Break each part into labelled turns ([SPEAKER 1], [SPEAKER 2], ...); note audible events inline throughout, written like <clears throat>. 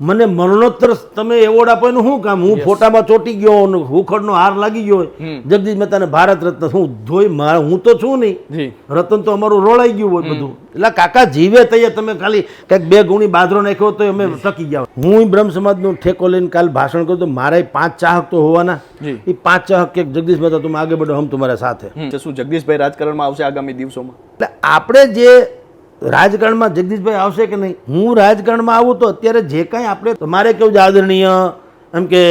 [SPEAKER 1] મને મરણોત્તર તમે એવોર્ડ આપો એનું શું કામ? હું ફોટામાં ચોટી ગયો હુખડનો હાર લાગી ગયો. જગદીશ મહેતાને ભારત રત્ન હું ધોઈ મારા હું તો છું નહીં. રતન તો અમારું રોળાઈ ગયું હોય બધું. એટલે કાકા જીવે તૈયાર તમે ખાલી કંઈક બે ગુણી બાજરો નાખ્યો તો અમે ટકી ગયા. હું બ્રહ્મ સમાજનો ઠેકો લઈને કાલ ભાષણ કરું તો મારા પાંચ ચાહક તો હોવાના. એ પાંચ ચાહક કે જગદીશ મહેતા તમે આગે બધો હમ તમારા સાથે.
[SPEAKER 2] શું જગદીશભાઈ રાજકારણમાં આવશે આગામી દિવસોમાં?
[SPEAKER 1] એટલે આપણે જે રાજકારણમાં જગદીશભાઈ આવશે કે નહીં? હું રાજકારણમાં આવું તો અત્યારે જે કાંઈ આપણે તમારે કેવું છે આદરણીય? એમ કે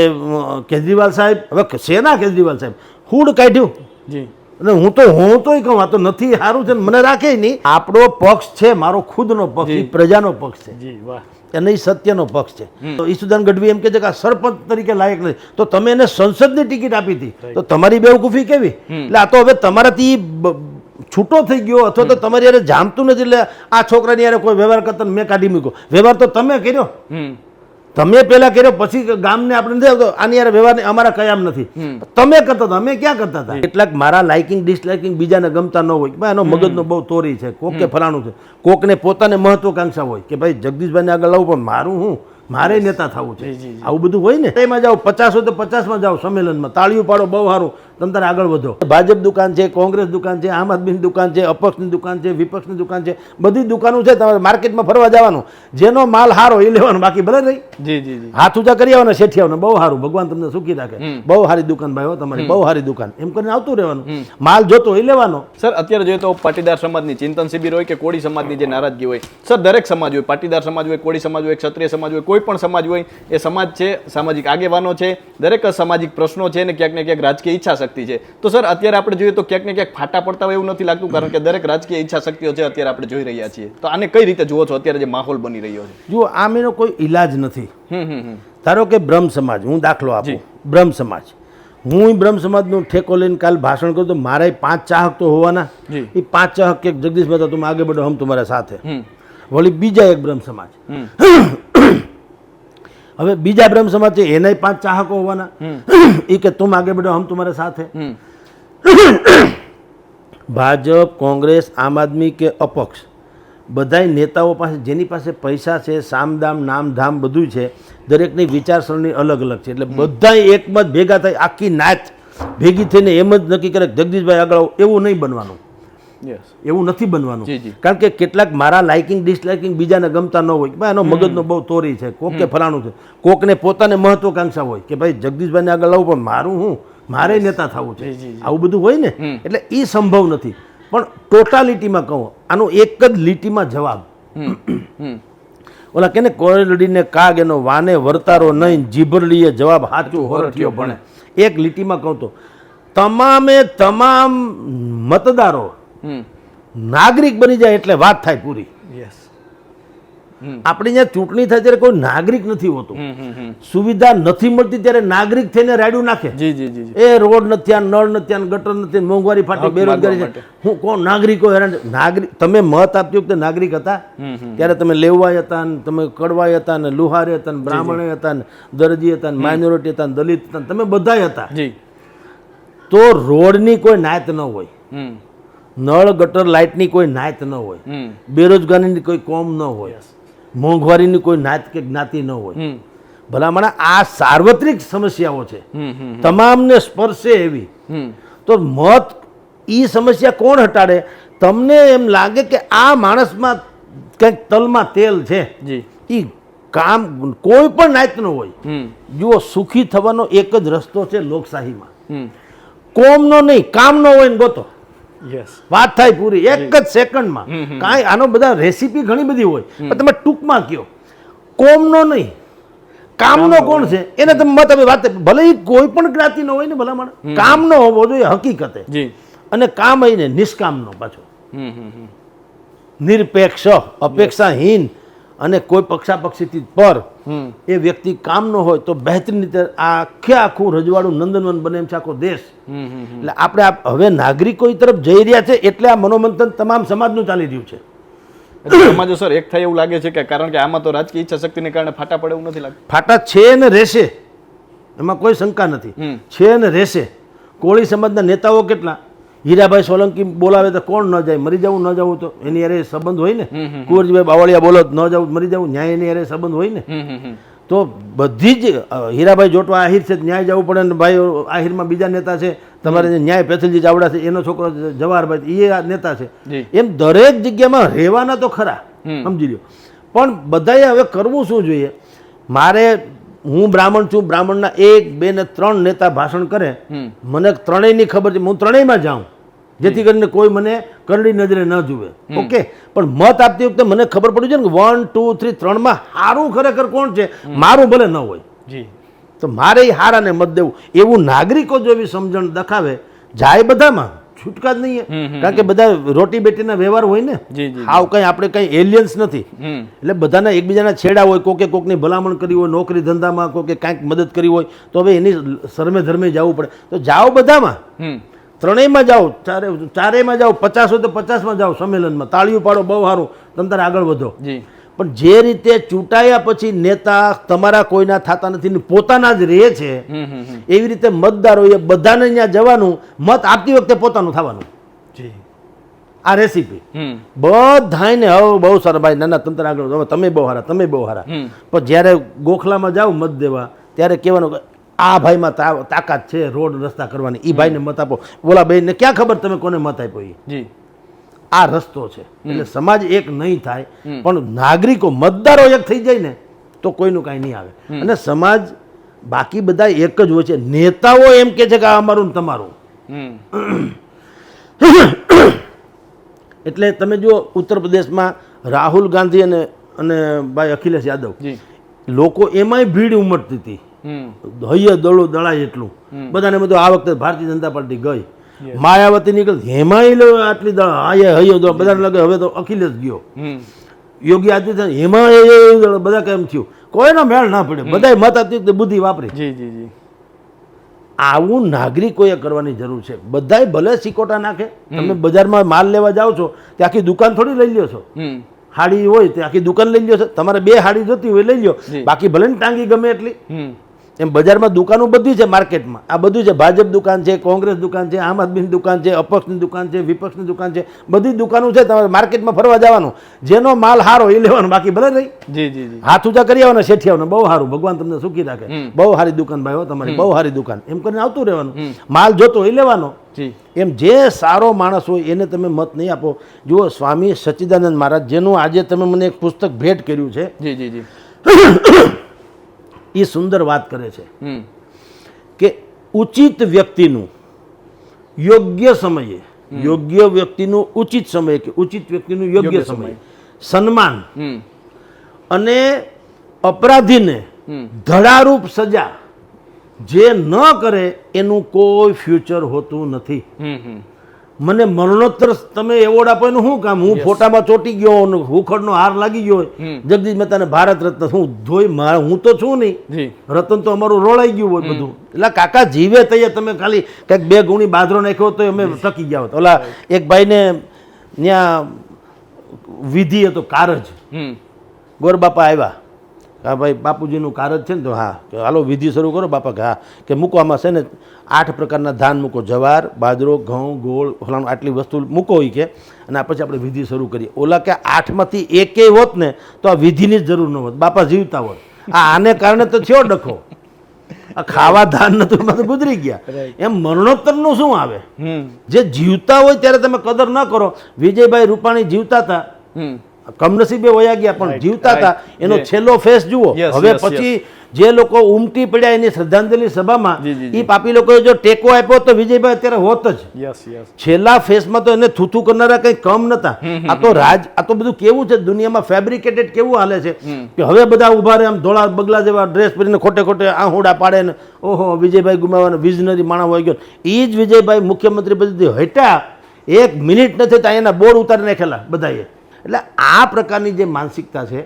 [SPEAKER 1] કેજરીવાલ સાહેબ હવે શેના કેજરીવાલ સાહેબ? હુડ કાઢ્યું.
[SPEAKER 2] જી.
[SPEAKER 1] અને હું તો હું તોય કહું આ તો નથી સારું છે ને મને રાખે નહીં. આપણો પક્ષ છે મારો ખુદનો પક્ષ પ્રજાનો પક્ષ છે.
[SPEAKER 2] જી વાહ.
[SPEAKER 1] અને એ સત્યનો પક્ષ છે. તો ઈસુદાન ગઢવી એમ કે છે કે આ સરપંચ તરીકે લાયક નથી. તો તમે એને સંસદની ટિકિટ આપી હતી. તો તમારી બેવકૂફી કેવી? એટલે આ તો હવે તમારાથી છૂટો થઈ ગયો અથવા તો તમારી યારે જામતું નથી એટલે આ છોકરાની યારે કોઈ વ્યવહાર કરતા મેં કાઢી મૂક્યો. વ્યવહાર તો તમે કર્યો. તમે પેલા કર્યો પછી ગામને આપણે નથી આવતો. આની યાર વ્યવહાર અમારા કયામ નથી. તમે કરતા હતા અમે ક્યાં કરતા હતા? કેટલાક મારા લાઇકિંગ ડિસલાઇકિંગ બીજાને ગમતા ન હોય. કે ભાઈ એનો મગજનો બહુ તોરી છે. કોકે ફલાણું છે. કોકને પોતાને મહત્વકાંક્ષા હોય કે ભાઈ જગદીશભાઈને આગળ લાવું પણ મારું હું? મારે નેતા થવું છે. આવું બધું હોય ને? એમાં જાઓ પચાસ હોય તો પચાસમાં જાઓ સંમેલનમાં. તાળીઓ પાડો બહુ સારું. તમે તારે આગળ વધો. ભાજપ દુકાન છે કોંગ્રેસ દુકાન છે આમ આદમીની દુકાન છે અપક્ષની દુકાન છે વિપક્ષની દુકાન છે બધી દુકાનો છે તમારે માર્કેટમાં ફરવા જવાનું. જેનો માલ સારો એ લેવાનો બાકી ભલે નહીં
[SPEAKER 2] જી જી
[SPEAKER 1] હાથ ઊંચા કરી આવવાના શેઠી આવવાના બહુ સારું ભગવાન તમને સુખી રાખે. બહુ સારી દુકાન ભાઈ હો તમારી બહુ સારી દુકાન. એમ કરીને આવતું રહેવાનું. માલ જોતો એ લેવાનો.
[SPEAKER 2] સર અત્યારે જોઈએ તો પાટીદાર સમાજની ચિંતન શિબિર હોય કે કોળી સમાજની જે નારાજગી હોય? સર દરેક સમાજ હોય. પાટીદાર સમાજ હોય કોળી સમાજ હોય ક્ષત્રિય સમાજ હોય કોઈ પણ સમાજ હોય એ સમાજ છે સામાજિક આગેવાનો છે દરેક સામાજિક પ્રશ્નો છે ને ક્યાંક ને ક્યાંક રાજકીય ઈચ્છા શક્તિ છે. તો સર અત્યારે આપણે જોઈએ તો ક્યાંક ને ક્યાંક ફાટા પડતા હોય એવું નથી લાગતું કારણ કે દરેક રાજકીય ઈચ્છા શક્તિઓ છે અત્યારે આપણે જોઈ રહ્યા છીએ. તો આને કઈ રીતે જુઓ છો અત્યારે જે માહોલ બની રહ્યો છે?
[SPEAKER 1] જુઓ આમ એનો કોઈ ઈલાજ નથી. ધારો કે બ્રહ્મ સમાજ હું દાખલો આપું. બ્રહ્મ સમાજ. હું બ્રહ્મ સમાજનો ઠેકો લઈને કાલ ભાષણ કરું તો મારા પાંચ ચાહક તો હોવાના. એ પાંચ ચાહક કે જગદીશ મહેતા તમે આગે બઢો હમ તમારા સાથે. વળી બીજા એક બ્રહ્મ સમાજ. <coughs> હવે બીજા બ્રહ્મ સમાજ છે એનાય પાંચ ચાહકો હોવાના. એ કે તું આગે બેઠો હમ તમારા સાથે. ભાજપ કોંગ્રેસ આમ આદમી કે અપક્ષ બધાય નેતાઓ પાસે જેની પાસે પૈસા છે સામદામ નામધામ બધું છે દરેકની વિચારસરણી અલગ અલગ છે. એટલે બધા એકમત ભેગા થાય આખી નાચ ભેગી થઈને એમ જ નક્કી કરે જગદીશભાઈ આગળ એવું નહીં બનવાનું. એવું નથી બનવાનું. કારણ કે કેટલાક મારા લાઇકિંગ ડિસલાઇકિંગ બીજાને ગમતા ન હોય. ભાઈ એનો મગજનો બહુ તોરી છે. કોક કે ફલાણું છે. કોકને પોતાને મહત્વકાંક્ષા હોય કે ભાઈ જગદીશભાઈને આગળ લાવું પણ મારું હું? મારે નેતા થવું છે. આવું બધું હોય ને? એટલે એ સંભવ નથી. પણ ટોટાલિટીમાં કહું આનો એક જ લીટીમાં જવાબ. ઓલા કેને કોરડીને કાગ એનો વાને વર્તારો નહીં જીભરડીએ જવાબ સાચું હોરઠિયો ભણે. એક લીટીમાં કહું તો તમામે તમામ મતદારો નાગરિક બની જાય એટલે વાત થાય પૂરી.
[SPEAKER 2] યસ
[SPEAKER 1] આપણી જ્યાં ચૂંટણી થાય ત્યારે કોઈ નાગરિક નથી હોતું. સુવિધા નથી મળતી ત્યારે નાગરિક થઈને રાયડું નાખે. એ રોડ નથી આ નળ નથી આ ગટર નથી મોંઘવારી ફાટી બેરોજગારી છે. હું કોણ? નાગરિકો હેરાન નાગરિક તમે મત આપતી વખતે નાગરિક હતા. ત્યારે તમે લેવાય હતા ને તમે કડવાય હતા ને લુહારે હતા ને બ્રાહ્મણે હતા ને દરજી હતા ને માઇનોરિટી હતા ને દલિત હતા તમે બધાય હતા. તો રોડની કોઈ નાયત ન હોય. નળ ગટર લાઇટની કોઈ નાયત ન હોય. બેરોજગારીની કોઈ કોમ ન હોય. મોંઘવારીની કોઈ નાત કે જ્ઞાતિ ન હોય. ભલામણ આ સાર્વત્રિક સમસ્યાઓ છે. તમામને સ્પર્શે એવી. તો મત એ સમસ્યા કોણ હટાડે? તમને એમ લાગે કે આ માણસમાં કંઈક તલમાં તેલ છે. એ કામ કોઈ પણ નાયતનો હોય. જુઓ સુખી થવાનો એક જ રસ્તો છે લોકશાહીમાં. કોમનો નહીં કામનો હોય ને ગોતો. વાત થાય પૂરી એક જ. સેકન્ડમાં. કાંઈ આનો બધા રેસીપી ઘણી બધી હોય પણ તમે ટૂંકમાં કયો કોમનો નહીં. કામનો કોણ છે? એને તમે મત હવે વાત ભલે એ કોઈ પણ જ્ઞાતિનો હોય ને ભલામણ કામનો હોવો જોઈએ હકીકતે. અને કામ આવીને નિષ્કામનો પાછો. નિરપેક્ષ અપેક્ષાહીન અને કોઈ પક્ષાપક્ષીથી પર એ વ્યક્તિ કામનો હોય તો બહેતરીન રીતે આખે આખું રજવાડું નંદનવન બને એમ છે આખો દેશ. એટલે આપણે હવે નાગરિકો તરફ જઈ રહ્યા છે એટલે આ મનોમંથન તમામ સમાજનું ચાલી રહ્યું છે.
[SPEAKER 2] સમાજો સર એક થાય એવું લાગે છે કે કારણ કે આમાં તો રાજકીય ઈચ્છા શક્તિને કારણે ફાટા પડે એવું નથી લાગતું.
[SPEAKER 1] ફાટા છે ને રહેશે એમાં કોઈ શંકા નથી. છે ને રહેશે. કોળી સમાજના નેતાઓ કેટલા? હીરાભાઈ સોલંકી બોલાવે તો કોણ ન જાય? મરી જવું ન જવું તો એની અરે સંબંધ હોય ને? કુંવરજીભાઈ બાવળિયા બોલો ન જવું મરી જવું ન્યાય એની અરે સંબંધ હોય ને? તો બધી જ હીરાભાઈ જોટવા આહિર છે ન્યાય જવું પડે ને ભાઈ આહિરમાં બીજા નેતા છે તમારે જે ન્યાય પેથલજી ચાવડા છે એનો છોકરો જવાહરભાઈ એ આ નેતા છે. એમ દરેક જગ્યામાં રહેવાના તો ખરા સમજી લો પણ બધાએ હવે કરવું શું જોઈએ? મારે હું બ્રાહ્મણ છું બ્રાહ્મણના એક બે ને ત્રણ નેતા ભાષણ કરે મને ત્રણેયની ખબર છે હું ત્રણેયમાં જાઉં જેથી કરીને કોઈ મને કરડી નજરે ન જુએ. ઓકે? પણ મત આપતી વખતે મને ખબર પડી છે ને વન ટુ થ્રી ત્રણમાં હારું ખરેખર કોણ છે? મારું ભલે ન હોય. તો મારે હારાને મત દેવું. એવું નાગરિકો જો એવી સમજણ દખાવે જાય બધામાં. છૂટકા જ નહીં કારણ કે બધા રોટી બેટીના વ્યવહાર હોય ને આવ કંઈ આપણે કંઈ એલિયન્સ નથી. એટલે બધાના એકબીજાના છેડા હોય કોકે કોકની ભલામણ કરી હોય નોકરી ધંધામાં કોકે કાંઈક મદદ કરી હોય તો હવે એની સરમે ધર્મે જવું પડે. તો જાઓ બધામાં. ત્રણેયમાં જાઓ ચારે ચારેયમાં જાઓ પચાસ હોય તો પચાસમાં જાઓ સંમેલનમાં. તાળીઓ પાડો બહુ સારું. તમ તારે આગળ વધો.
[SPEAKER 2] જી.
[SPEAKER 1] પણ જે રીતે ચૂંટાયા પછી નેતા તમારા કોઈના થતા નથી પોતાના જ રહે છે એવી રીતે મતદારોએ બધાને ત્યાં જવાનું મત આપતી વખતે પોતાનું થવાનું. આ રેસીપી
[SPEAKER 2] હમ.
[SPEAKER 1] બધાને હવે બહુ સારા ભાઈ નાના તંત્ર આગળ હવે તમે બહુ હારા તમે બહુ
[SPEAKER 2] હારા
[SPEAKER 1] પણ જ્યારે ગોખલામાં જાઓ મત દેવા ત્યારે કહેવાનું કે આ ભાઈમાં તાકાત છે રોડ રસ્તા કરવાની એ ભાઈને મત આપો. બોલા બેનને ક્યાં ખબર તમે કોને મત આપ્યો એ
[SPEAKER 2] જી.
[SPEAKER 1] આ રસ્તો છે. એટલે સમાજ એક નહીં થાય પણ નાગરિકો મતદારો એક થઈ જાય ને તો કોઈનું કાંઈ નહીં આવે. અને સમાજ બાકી બધા એક જ હોય છે. નેતાઓ એમ કે છે કે આ અમારું ને તમારું. <coughs> એટલે તમે જુઓ ઉત્તર પ્રદેશમાં રાહુલ ગાંધી અને અને ભાઈ અખિલેશ યાદવ લોકો એમાંય ભીડ ઉમટતી હતી. હૈયે દળો દળાય એટલું. બધાને બધું આ વખતે ભારતીય જનતા પાર્ટી ગઈ. માયાવતી નીકળી એમાંય આટલી દળ હાયે હૈયો તો બધાને લાગે હવે તો અખિલેશ ગયો. યોગી આદિત્યનાથ એ બધા કેમ થયું. કોઈનો મેળ ના પડે. બધાય મત વખતે બુદ્ધિ વાપરી.
[SPEAKER 2] જી જી જી.
[SPEAKER 1] આવું નાગરિકોએ કરવાની જરૂર છે. બધાય ભલે સિકોટા નાખે. તમે બજારમાં માલ લેવા જાઓ છો તે આખી દુકાન થોડી લઈ લ્યો છો. હાડી હોય તે આખી દુકાન લઈ લ્યો છો. તમારે બે હાડી જોતી હોય લઈ લ્યો. બાકી ભલે ને ટાંગી ગમે એટલી. એમ બજારમાં દુકાનો બધી છે માર્કેટમાં. આ બધું છે ભાજપ દુકાન છે કોંગ્રેસ દુકાન છે આમ આદમીની દુકાન છે અપક્ષની દુકાન છે વિપક્ષની દુકાન છે બધી દુકાનો છે તમારે માર્કેટમાં ફરવા જવાનું. જેનો માલ હારો એ લેવાનો બાકી ભલે નહીં.
[SPEAKER 2] જી જી
[SPEAKER 1] હાથ ઊંચા કરી આવવાના શેઠી આવવાના બહુ સારું ભગવાન તમને સુખી રાખે. બહુ સારી દુકાન ભાઈ હો તમારી બહુ સારી દુકાન. એમ કરીને આવતું રહેવાનું. માલ જોતો એ લેવાનો. એમ જે સારો માણસ હોય એને તમે મત નહીં આપો. જુઓ સ્વામી સચ્ચિદાનંદ મહારાજ જેનું આજે તમે મને એક પુસ્તક ભેટ કર્યું છે.
[SPEAKER 2] જી જી જી. <coughs>
[SPEAKER 1] એ સુંદર વાત કરે છે. કે ઉચિત વ્યક્તિનું યોગ્ય સમયે યોગ્ય વ્યક્તિનું ઉચિત સમયે કે ઉચિત વ્યક્તિનું યોગ્ય સમયે સન્માન અને અપરાધીને ધડારૂપ સજા જે ન કરે એનું કોઈ ફ્યુચર હોતું નથી. મને મરણોત્તર તમે એવોર્ડ આપો એનું શું કામ? હું ફોટામાં ચોટી ગયો હુખડનો હાર લાગી ગયો. જગદીશ મહેતાને ભારત રત્ન હું ધોઈ મારા હું તો છું નહીં. રતન તો અમારું રોળાઈ ગયું હોય બધું. એટલે કાકા જીવે તૈયાર તમે ખાલી કંઈક બે ગુણી બાજરો નાખ્યો તો અમે ટકી ગયા હોત ઓલા એક ભાઈને ત્યાં વિધિ હતો કારજ. ગોરબાપા આવ્યા. હા ભાઈ બાપુજીનું કારજ છે ને તો હા. કે હાલો વિધિ શરૂ કરો બાપા કે હા. કે મૂકવામાં છે ને આઠ પ્રકારના ધાન મૂકો. જવાર બાજરો ઘઉં ગોળ ફલાણું આટલી વસ્તુ મૂકો હોય કે અને આ પછી આપણે વિધિ શરૂ કરીએ. ઓલા કે આઠમાંથી એકેય હોત ને તો આ વિધિની જ જરૂર ન હોત. બાપા જીવતા હોત. આ આને કારણે તો થયો ડખો. આ ખાવા ધાન નતું બધું ગુજરી ગયા. એમ મરણોત્તરનું શું આવે? જે જીવતા હોય ત્યારે તમે કદર ન કરો. વિજયભાઈ રૂપાણી જીવતા હતા. કમનસીબે વયા ગયા પણ જીવતા હતા. એનો છેલ્લો ફેસ જુઓ. હવે પછી જે લોકો ઉમટી પડ્યા એની શ્રદ્ધાંજલિ સભામાં. એ પાપી લોકોએ જો ટેકો આપ્યો તો વિજયભાઈ અત્યારે હોત જ. છેલ્લા ફેસમાં તો એને થૂથું કરનારા કંઈ કમ નતા. આ તો રાજ આ તો બધું કેવું છે? દુનિયામાં ફેબ્રિકેટેડ કેવું હાલે છે? કે હવે બધા ઊભા રહે આમ ધોળા બગલા જેવા ડ્રેસ પહેરીને ખોટે ખોટે આહુડા પાડે ને ઓહો વિજયભાઈ ગુમાવવાનો વિઝનરી માણસ હોય ગયો. એ જ વિજયભાઈ મુખ્યમંત્રી પદથી હટ્યા. એક મિનિટ નથી ત્યાં એના બોર્ડ ઉતારી નાખેલા બધાએ. એટલે આ પ્રકારની જે માનસિકતા છે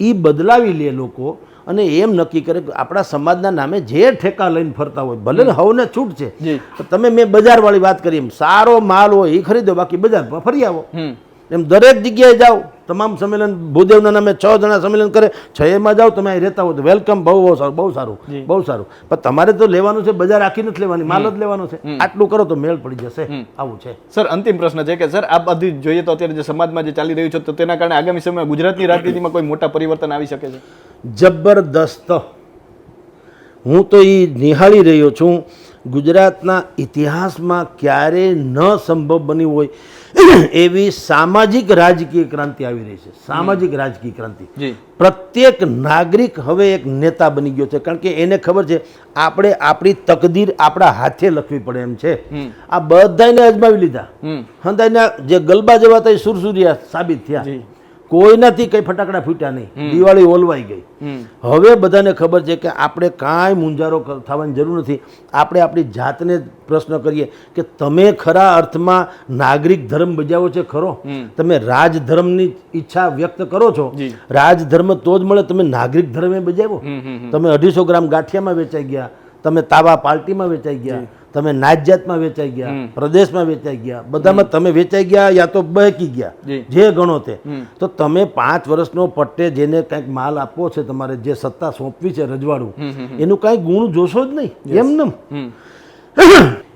[SPEAKER 1] એ બદલાવી લે લોકો અને એમ નક્કી કરે કે આપણા સમાજના નામે જે ઠેકા લઈને ફરતા હોય ભલે હવને છૂટ છે તો તમે મેં બજારવાળી વાત કરી એમ સારો માલ હોય એ ખરીદો બાકી બજારમાં ફરી આવો. એમ દરેક જગ્યાએ જાઓ. તમામ સંમેલન ભૂદેવના નામે છ જણા સંમેલન કરે છ એમાં જાઓ તમે અહીં રહેતા હો તો વેલકમ બહુ બહુ સારું બહુ સારું બહુ સારું. પણ તમારે તો લેવાનું છે બજાર આખી નથી લેવાની માલ જ લેવાનો છે. આટલું કરો તો મેળ પડી જશે. આવું છે.
[SPEAKER 2] સર અંતિમ પ્રશ્ન છે કે સર આ બધી જોઈએ તો અત્યારે જે સમાજમાં જે ચાલી રહ્યું છે તો તેના કારણે આગામી સમયમાં ગુજરાતની રાજનીતિમાં કોઈ મોટા પરિવર્તન આવી શકે છે?
[SPEAKER 1] જબરદસ્ત. હું તો એ નિહાળી રહ્યો છું ગુજરાતના ઇતિહાસમાં ક્યારેય ન સંભવ બન્યું હોય એવી સામાજિક રાજકીય ક્રાંતિ આવી રહી છે. સામાજિક રાજકીય ક્રાંતિ. પ્રત્યેક નાગરિક હવે એક નેતા બની ગયો છે. કારણ કે એને ખબર છે આપણે આપણી તકદીર આપણા હાથે લખવી પડે એમ છે. આ બધાને અજમાવી લીધા. હંદાઈના જે ગલબા જેવા હતા એ સુરસુરિયા સાબિત થયા. કોઈનાથી કઈ ફટાકડા ફૂટ્યા નહીં. દિવાળી ઓલવાઈ ગઈ. હવે બધાને ખબર છે કે આપણે કાંઈ મુંજારો થવાની જરૂર નથી. આપણે આપણી જાતને પ્રશ્ન કરીએ કે તમે ખરા અર્થમાં નાગરિક ધર્મ બજાવો છે ખરો? તમે રાજધર્મની ઈચ્છા વ્યક્ત કરો છો. રાજધર્મ તો જ મળે તમે નાગરિક ધર્મે બજાવો. તમે અઢીસો ગ્રામ ગાંઠિયામાં વેચાઈ ગયા. તમે તાવા પાર્ટીમાં વેચાઈ ગયા. તમે નાતજાતમાં વેચાઈ ગયા પ્રદેશમાં વેચાઈ ગયા બધામાં તમે વેચાઈ ગયા યા તો બહેકી ગયા
[SPEAKER 2] જે.
[SPEAKER 1] ગણો તે. તો તમે પાંચ વર્ષનો પટ્ટે જેને કંઈક માલ આપવો છે તમારે જે સત્તા સોંપવી છે રજવાડું એનું કાંઈ ગુણ જોશો જ નહીં. એમનેમ
[SPEAKER 2] હમ.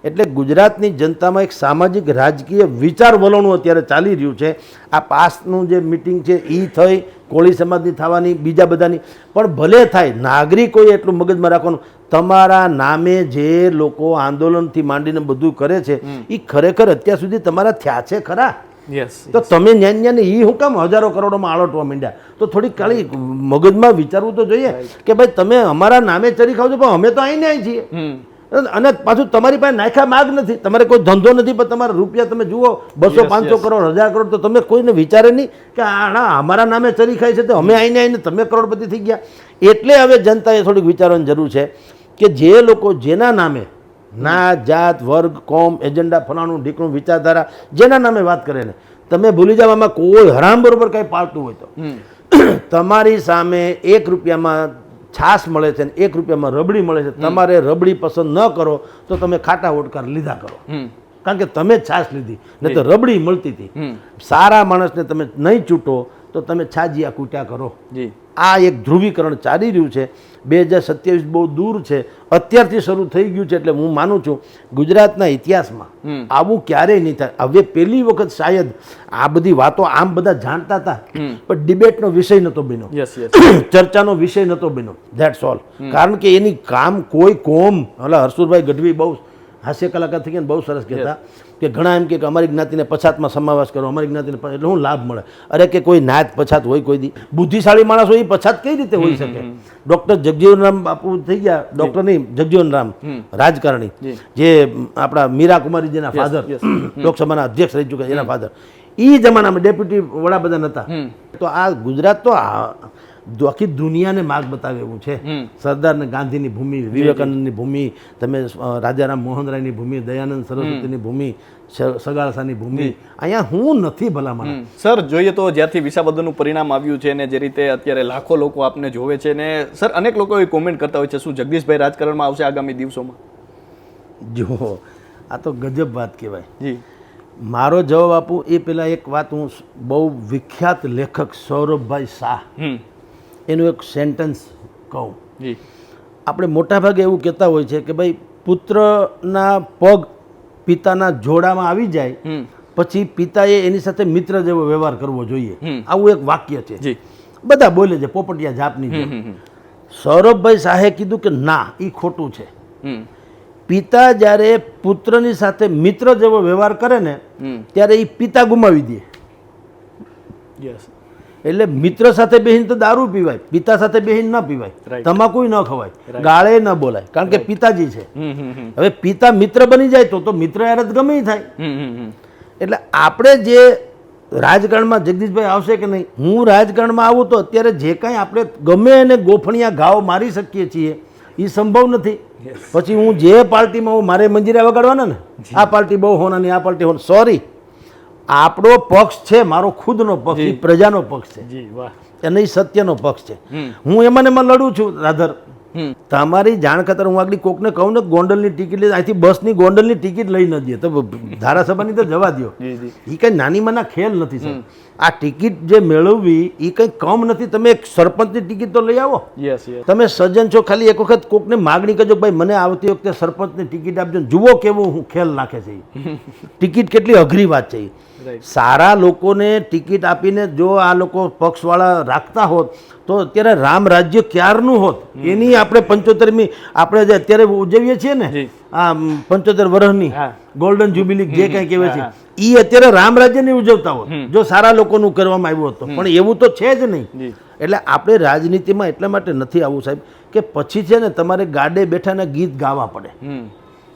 [SPEAKER 1] એટલે ગુજરાતની જનતામાં એક સામાજિક રાજકીય વિચાર વલણું અત્યારે ચાલી રહ્યું છે. આ પાસનું જે મિટિંગ છે એ થઈ કોળી સમાજની થવાની બીજા બધાની. પણ ભલે થાય નાગરિકોએ એટલું મગજમાં રાખવાનું. તમારા નામે જે લોકો આંદોલનથી માંડીને બધું કરે છે એ ખરેખર અત્યાર સુધી તમારા થયા છે ખરા? તો તમે જ્ઞાન જ્ઞાન એ હું કામ હજારો કરોડોમાં આળોટવા માંડ્યા? તો થોડીક કાળી મગજમાં વિચારવું તો જોઈએ કે ભાઈ તમે અમારા નામે ચરી ખાવ છો પણ અમે તો અહીં નહીં છીએ.
[SPEAKER 2] હમ.
[SPEAKER 1] અને પાછું તમારી પાસે નાખ્યા માગ નથી. તમારે કોઈ ધંધો નથી પણ તમારા રૂપિયા તમે જુઓ બસો પાંચસો કરોડ હજાર કરોડ તો તમે કોઈને વિચારે નહીં કે આણા અમારા નામે ચરી ખાય છે તો અમે આવીને આવીને તમે કરોડપતિ થઈ ગયા. એટલે હવે જનતાએ થોડીક વિચારવાની જરૂર છે કે જે લોકો જેના નામે ના જાત વર્ગ કોમ એજન્ડા ફલાણું ઢીકણું વિચારધારા જેના નામે વાત કરે ને તમે ભૂલી જાવ આમાં કોઈ હરામ બરોબર કાંઈ પાળતું હોય તો. તમારી સામે એક રૂપિયામાં છાશ મળે છે ને એક રૂપિયામાં રબડી મળે છે તમારે રબડી પસંદ ન કરો તો તમે ખાટા ઓટકાર લીધા કરો. કારણ કે તમે છાશ લીધી નહીં તો રબડી મળતી હતી. સારા માણસને તમે નહીં ચૂંટો તો તમે છાજિયા કૂટ્યા કરો. આ એક ધ્રુવીકરણ ચાલી રહ્યું છે. બે હજાર સત્યાવીસ બહુ દૂર છે. અત્યારથી શરૂ થઈ ગયું છે એટલે હું માનું છું ગુજરાતના ઇતિહાસમાં આવું ક્યારેય નહીં થાય. હવે પહેલી વખત શાયદ આ બધી વાતો આમ બધા જાણતા હતા પણ ડિબેટનો વિષય નહોતો બન્યો. <clears throat> ચર્ચાનો વિષય નહોતો બન્યો. ધેટ્સ ઓલ કારણ કે એની કામ કોઈ કોમ ઓલા હર્ષુરભાઈ ગઢવી બહુ હાસ્ય કલાકાર થઈ ગયા બહુ સરસ કહેતા. કે ઘણા એમ કે અમારી જ્ઞાતિને પછાતમાં સમાવેશ કરો અમારી જ્ઞાતિને એટલે શું લાભ મળે. અરે કે કોઈ નાત પછાત હોય કોઈ દી. બુદ્ધિશાળી માણસ હોય એ પછાત કઈ રીતે હોઈ શકે? ડૉક્ટર જગજીવનરામ બાપુ થઈ ગયા. ડૉક્ટર નહીં જગજીવનરામ રાજકારણી. જે. આપણા મીરા કુમારીજીના ફાધર લોકસભાના અધ્યક્ષ રહી ચૂક્યા એના ફાધર એ જમાનામાં ડેપ્યુટી વડાપ્રધાન હતા. તો આ ગુજરાત તો આખી દુનિયાને માર્ગ બતાવે એવું છે. સરદાર ને ગાંધીની ભૂમિ વિવેકાનંદની ભૂમિ તમે રાજારામ મોહનરાયની ભૂમિ દયાનંદ સરસ્વતીની ભૂમિ સગાળસાની ભૂમિ અહીંયા હું નથી ભલામણ.
[SPEAKER 2] સર જોઈએ તો જ્યારથી વિસાબદનનું પરિણામ આવ્યું છે ને જે રીતે અત્યારે લાખો લોકો આપને જોવે છે ને સર અનેક લોકો એવી કોમેન્ટ કરતા હોય છે શું જગદીશભાઈ રાજકારણમાં આવશે આગામી દિવસોમાં?
[SPEAKER 1] જો આ તો ગજબ વાત કહેવાય.
[SPEAKER 2] જી.
[SPEAKER 1] મારો જવાબ આપું એ પહેલાં એક વાત હું બહુ વિખ્યાત લેખક સૌરભભાઈ શાહ એનું એક સેન્ટન્સ કહું. આપણે મોટાભાગે એવું કહેતા હોય છે કે ભાઈ પુત્રના પગ પિતાના જોડામાં આવી જાય પછી પિતાએ એની સાથે મિત્ર જેવો વ્યવહાર કરવો જોઈએ. આવું એક વાક્ય છે. બધા બોલે છે પોપટિયા જાપની સૌરભભાઈ શાહે કીધું કે ના એ ખોટું છે. પિતા જ્યારે પુત્રની સાથે મિત્ર જેવો વ્યવહાર કરે ને ત્યારે એ પિતા ગુમાવી દે.
[SPEAKER 2] યસ
[SPEAKER 1] એટલે મિત્ર સાથે બેહીને તો દારૂ પીવાય પિતા સાથે બેહીને ન પીવાય. તમાકુ ન ખવાય ગાળે ન બોલાય. કારણ કે પિતાજી છે. હવે પિતા મિત્ર બની જાય તો તો મિત્ર યાર જ ગમે થાય. એટલે આપણે જે રાજકારણમાં જગદીશભાઈ આવશે કે નહીં હું રાજકારણમાં આવું તો અત્યારે જે કાંઈ આપણે ગમે એને ગોફણિયા ઘાવ મારી શકીએ છીએ એ સંભવ નથી. પછી હું જે પાર્ટીમાં હું મારે મંજીરા વગાડવાના ને? આ પાર્ટી બહુ હોનાની આ પાર્ટી હોન સોરી. આપણો પક્ષ છે મારો ખુદનો પક્ષ એ પ્રજાનો પક્ષ છે.
[SPEAKER 2] જી વાહ.
[SPEAKER 1] અને એ સત્યનો પક્ષ છે. હું એમાં ને એમાં લડું છું રાધર. તમારી જાણ ખાતર હું આગળ કોકને કહું ને ગોંડલની ટિકિટ લઈ અહીંથી બસની ગોંડલની ટિકિટ લઈ ન દે તો ધારાસભાની તો જવા દો એ કઈ નાની મના ખેલ નથી સર આ ટિકિટ જે મેળવવી એ કંઈ કમ નથી. તમે એક સરપંચની ટિકિટ તો લઈ આવો.
[SPEAKER 2] યસ
[SPEAKER 1] તમે સજ્જન છો ખાલી એક વખત કોકને માગણી કરજો ભાઈ મને આવતી વખતે સરપંચની ટિકિટ આપજો. જુઓ કેવું હું ખેલ નાખે છે <laughs> ટિકિટ કેટલી અઘરી વાત છે સારા લોકોને ટિકિટ આપીને જો આ લોકો પક્ષવાળા રાખતા હોત તો અત્યારે રામ રાજ્ય ક્યારનું હોત? એની આપણે પંચોતેરમી આપણે જે અત્યારે ઉજવીએ છીએ ને. આ પંચોતેર વર્ષની ગોલ્ડન જ્યુબિલી જે કંઈ કહેવાય છે ઈ અત્યારે રામ રાજ્યની ઉજવતા હોય. જો સારા લોકોનું કરવામાં આવ્યું હતું. પણ એવું તો છે જ નહીં. એટલે આપણે રાજનીતિમાં એટલા માટે નથી આવવું સાહેબ કે પછી છે ને તમારે ગાડે બેઠાના ગીત ગાવા પડે.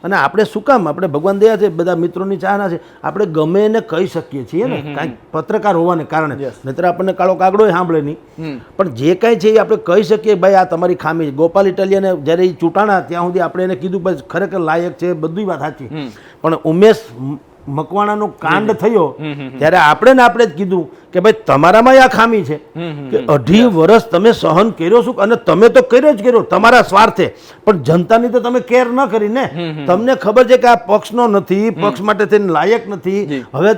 [SPEAKER 1] અને આપણે શું કામ? આપણે ભગવાન દયા છે બધા મિત્રોની ચાહના છે. આપણે ગમે એને કહી શકીએ છીએ ને કાંઈક પત્રકાર હોવાને કારણે. નહીતર આપણને કાળો કાગડો સાંભળે નહીં. પણ જે કાંઈ છે એ આપણે કહી શકીએ ભાઈ આ તમારી ખામી છે. ગોપાલ ઇટાલિયાને જ્યારે એ ચૂંટાણા ત્યાં સુધી આપણે એને કીધું ભાઈ ખરેખર લાયક છે. બધી વાત સાચી. પણ ઉમેશ મકવાણાનો કાંડ થયો ત્યારે આપણે ને આપણે જ કીધું કે ભાઈ તમારામાં આ ખામી છે? કે અઢી વર્ષ તમે સહન કર્યો શું? અને તમે તો કર્યો જ કર્યો તમારા સ્વાર્થે. પણ જનતાની તો તમે કેર ન કરી ને. તમને ખબર છે કે આ પક્ષનો નથી પક્ષ માટે થઈને લાયક નથી. હવે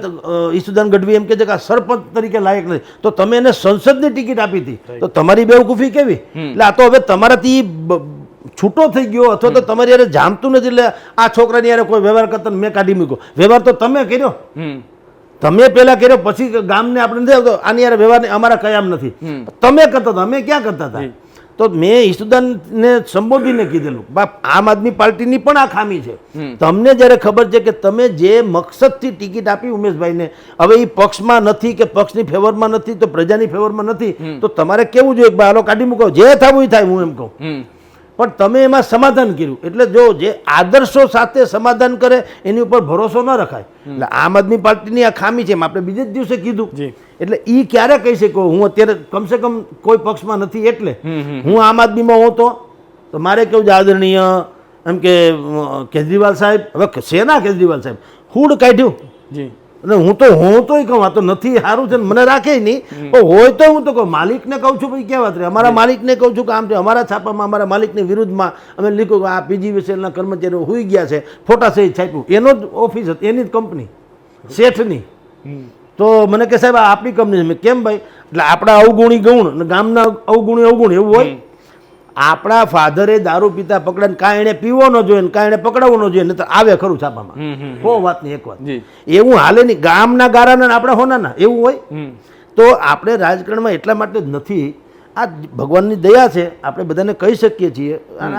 [SPEAKER 1] ઈસુદાન ગઢવી એમ કે છે કે આ સરપંચ તરીકે લાયક નથી. તો તમે એને સંસદની ટિકિટ આપી હતી. તો તમારી બેવકૂફી કેવી? એટલે આ તો હવે તમારાથી છૂટો થઈ ગયો અથવા તો તમારી યારે જામતું નથી એટલે આ છોકરાની યારે કોઈ વ્યવહાર કરતા મેં કાઢી મૂક્યો. વ્યવહાર તો તમે કર્યો. તમે પેલા કર્યો પછી ગામને આપણે આની યારે વ્યવહાર અમારા કયામ નથી. તમે કરતા હતા. અમે ક્યાં કરતા હતા? તો મેં ઈસુદાનને સંબોધીને કીધેલું બાપ આમ આદમી પાર્ટીની પણ આ ખામી છે. તમને જ્યારે ખબર છે કે તમે જે મકસદથી ટિકિટ આપી ઉમેશભાઈને હવે એ પક્ષમાં નથી કે પક્ષની ફેવરમાં નથી તો પ્રજાની ફેવરમાં નથી તો તમારે કેવું જોઈએ? હાલો કાઢી મૂકો. જે થવું એ થાય હું એમ કહું. પણ તમે એમાં સમાધાન કર્યું. એટલે જો જે આદર્શો સાથે સમાધાન કરે એની ઉપર ભરોસો ન રખાય. એટલે આમ આદમી પાર્ટીની આ ખામી છે એમ આપણે બીજે જ દિવસે કીધું.
[SPEAKER 2] જી.
[SPEAKER 1] એટલે એ ક્યારે કહી શકો? હું અત્યારે કમસે કમ કોઈ પક્ષમાં નથી એટલે. હું આમ આદમીમાં હોતો તો? મારે કેવું છે આદરણીય? એમ કે કેજરીવાલ સાહેબ હવે શેના કેજરીવાલ સાહેબ હુડ કાઢ્યું.
[SPEAKER 2] જી.
[SPEAKER 1] અને હું તો હું તોય કહું આ તો નથી સારું છે મને રાખે નહીં. પણ હોય તો હું તો કહું માલિકને કહું છું ભાઈ કેવા રહે અમારા માલિકને કહું છું કે આમ છે અમારા છાપામાં અમારા માલિકની વિરુદ્ધમાં અમે લીધું કે આ પીજીવીસીએલના કર્મચારીઓ હોઈ ગયા છે ફોટા સહિત છાપ્યું. એનો જ ઓફિસ હતી એની જ કંપની શેઠની. તો મને કે સાહેબ આ આપણી કંપની છે. મેં કેમ ભાઈ? એટલે આપણા અવગુણી ગૌણ અને ગામના અવગુણી અવગુણ એવું હોય આપણા ફાધરે દારૂ પીતા પકડાને કાંઈ એને પીવો ન જોઈએ ને કાંઈ એને પકડાવવું ન જોઈએ નહીં આવે ખરું છાપામાં. હો વાત નહીં એક વાત. એવું હાલે નહીં ગામના ગારાના ને આપણે હોનાના એવું હોય? તો આપણે રાજકારણમાં એટલા માટે જ નથી. આ ભગવાનની દયા છે આપણે બધાને કહી શકીએ છીએ. અને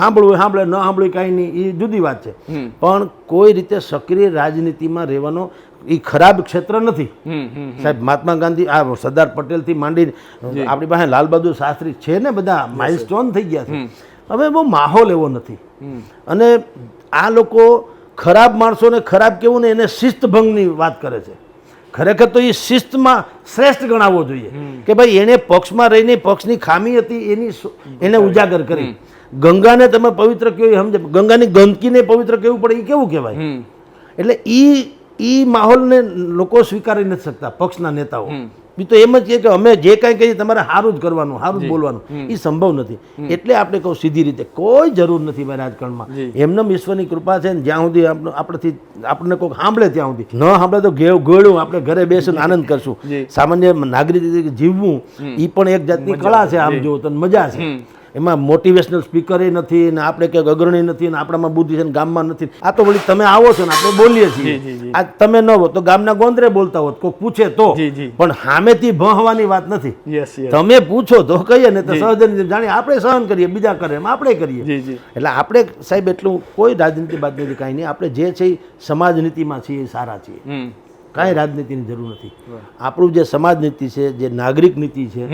[SPEAKER 1] સાંભળવું સાંભળે ન સાંભળવું કાંઈ નહીં એ જુદી વાત છે. પણ કોઈ રીતે સક્રિય રાજનીતિમાં રહેવાનો એ ખરાબ ક્ષેત્ર નથી. સાહેબ મહાત્મા ગાંધી આ સરદાર પટેલથી માંડીને આપણી પાસે લાલબહાદુર શાસ્ત્રી છે ને બધા માઇલસ્ટોન થઈ ગયા છે. હવે બહુ માહોલ એવો નથી. અને આ લોકો ખરાબ માણસોને ખરાબ કેવું ને એને શિસ્તભંગની વાત કરે છે. ખરેખર તો એ શિસ્તમાં શ્રેષ્ઠ ગણાવવો જોઈએ. કે ભાઈ એણે પક્ષમાં રહીને પક્ષની ખામી હતી એની એને ઉજાગર કરી. ગંગાને તમે પવિત્ર કહો એ સમજે? ગંગાની ગંદકીને પવિત્ર કહેવું પડે એ કેવું કહેવાય? એટલે ઈ ઈ માહોલને લોકો સ્વીકારી નથી શકતા પક્ષના નેતાઓ. ઈ તો એમ જ છે કે અમે જે કાંઈ કહીએ તમારે સારું જ કરવાનું સારું જ બોલવાનું. એ સંભવ નથી. એટલે આપણે કહું સીધી રીતે કોઈ જરૂર નથી ભાઈ રાજકારણમાં. એમને ઈશ્વરની કૃપા છે ને જ્યાં સુધી આપણે- આપણને કોઈક સાંભળે ત્યાં સુધી. ન સાંભળે તો ઘેવ ગળું આપણે ઘરે બેસીને આનંદ કરશું. સામાન્ય નાગરિક તરીકે જીવવું એ પણ એક જાતની કળા છે આમ જોવો તો મજા છે. એમાં મોટિવેશનલ સ્પીકરે નથી ને આપણે ક્યાંક અગ્રણી નથી ને આપણામાં બુદ્ધિ છે ને ગામમાં નથી. આ તો વળી તમે આવો છો ને આપણે બોલીએ છીએ. આ તમે ન હો તો ગામના ગોંદરે બોલતા હોત કોઈ પૂછે તો. પણ સામેથી ભહવાની વાત નથી. તમે પૂછો તો કહીએ ને તો સહજન જાણીએ આપણે સહન કરીએ બીજા કરે એમ આપણે કરીએ. એટલે આપણે સાહેબ એટલું કોઈ રાજનીતિ બાદ નથી કાંઈ નહીં. આપણે જે છે સમાજ નીતિમાં છીએ એ સારા છીએ. કાંઈ રાજનીતિની જરૂર નથી. આપણું જે સમાજ નીતિ છે જે નાગરિક નીતિ છે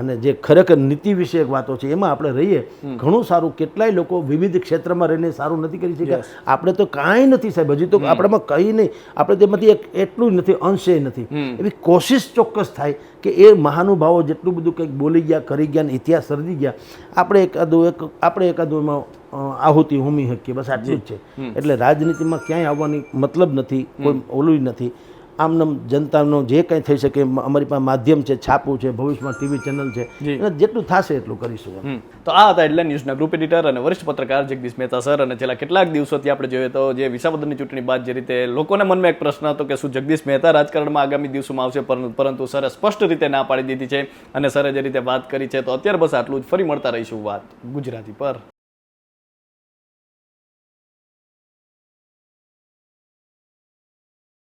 [SPEAKER 1] અને જે ખરેખર નીતિ વિષયક વાતો છે એમાં આપણે રહીએ. ઘણું સારું કેટલાય લોકો વિવિધ ક્ષેત્રમાં રહીને સારું નથી કરી શક્યા. આપણે તો કાંઈ નથી સાહેબ હજી તો આપણામાં કંઈ નહીં. આપણે તેમાંથી એક એટલું જ નથી અંશે નથી. એવી કોશિશ ચોક્કસ થાય કે એ મહાનુભાવો જેટલું બધું કંઈક બોલી ગયા કરી ગયા ને ઇતિહાસ સર્જી ગયા આપણે એકાદું એક આપણે એકાદું એમાં આહુતિ હોમી શકીએ બસ આટલું જ છે. એટલે રાજનીતિમાં ક્યાંય આવવાની મતલબ નથી કોઈ ઓલું નથી. આમનામ જનતાનો જે કંઈ થઈ શકે અમારી પાસે માધ્યમ છે છાપું છે ભવિષ્યમાં ટીવી ચેનલ છે. અને જેટલું થશે એટલું કરીશું.
[SPEAKER 2] તો આ હતા એટલે ન્યૂઝના ગ્રુપ એડિટર અને વરિષ્ઠ પત્રકાર જગદીશ મહેતા સર. અને છેલ્લા કેટલાક દિવસોથી આપણે જોઈએ તો જે વિસાવદનની ચૂંટણી બાદ જે રીતે લોકોના મનમાં એક પ્રશ્ન હતો કે શું જગદીશ મહેતા રાજકારણમાં આગામી દિવસોમાં આવશે? પરંતુ પરંતુ સરે સ્પષ્ટ રીતે ના પાડી દીધી છે. અને સરે જે રીતે વાત કરી છે તો અત્યારે બસ આટલું જ. ફરી મળતા રહીશું વાત ગુજરાતી પર.